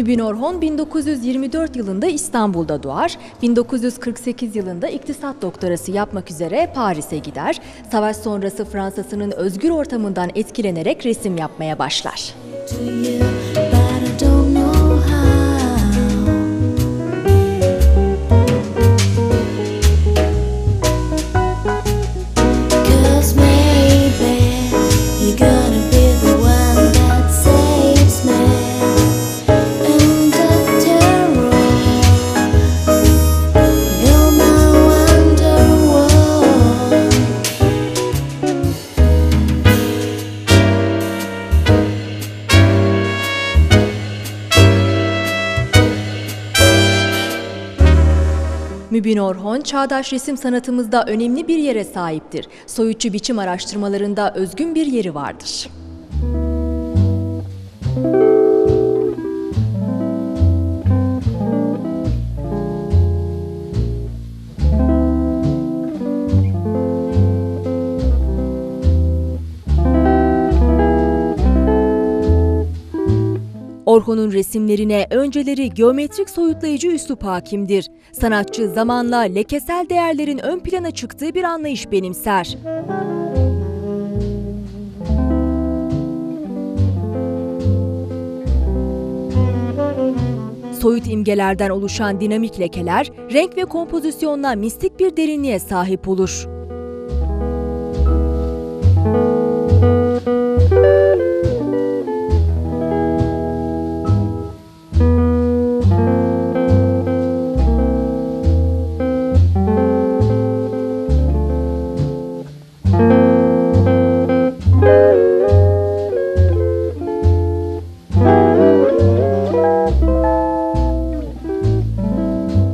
Mübin Orhon 1924 yılında İstanbul'da doğar, 1948 yılında iktisat doktorası yapmak üzere Paris'e gider. Savaş sonrası Fransa'sının özgür ortamından etkilenerek resim yapmaya başlar. Mübin Orhon, çağdaş resim sanatımızda önemli bir yere sahiptir. Soyutçu biçim araştırmalarında özgün bir yeri vardır. Orhon'un resimlerine önceleri geometrik soyutlayıcı üslup hakimdir. Sanatçı zamanla lekesel değerlerin ön plana çıktığı bir anlayış benimser. Soyut imgelerden oluşan dinamik lekeler, renk ve kompozisyonla mistik bir derinliğe sahip olur.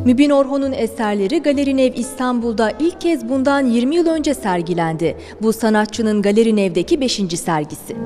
Mübin Orhon'un eserleri Galerinev İstanbul'da ilk kez bundan 20 yıl önce sergilendi. Bu sanatçının Galerinev'deki 5. sergisi.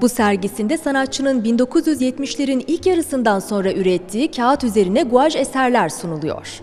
Bu sergisinde sanatçının 1970'lerin ilk yarısından sonra ürettiği kağıt üzerine guaj eserler sunuluyor.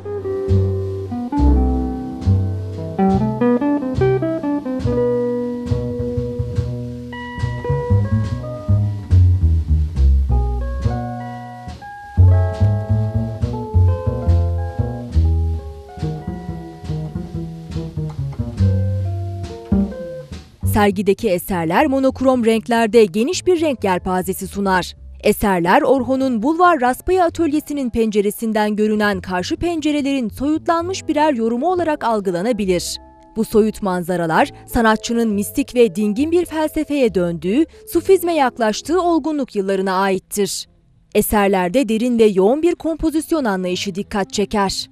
Sergideki eserler monokrom renklerde geniş bir renk yelpazesi sunar. Eserler Orhon'un Bulvar Raspaya Atölyesi'nin penceresinden görünen karşı pencerelerin soyutlanmış birer yorumu olarak algılanabilir. Bu soyut manzaralar sanatçının mistik ve dingin bir felsefeye döndüğü, sufizme yaklaştığı olgunluk yıllarına aittir. Eserlerde derin ve yoğun bir kompozisyon anlayışı dikkat çeker.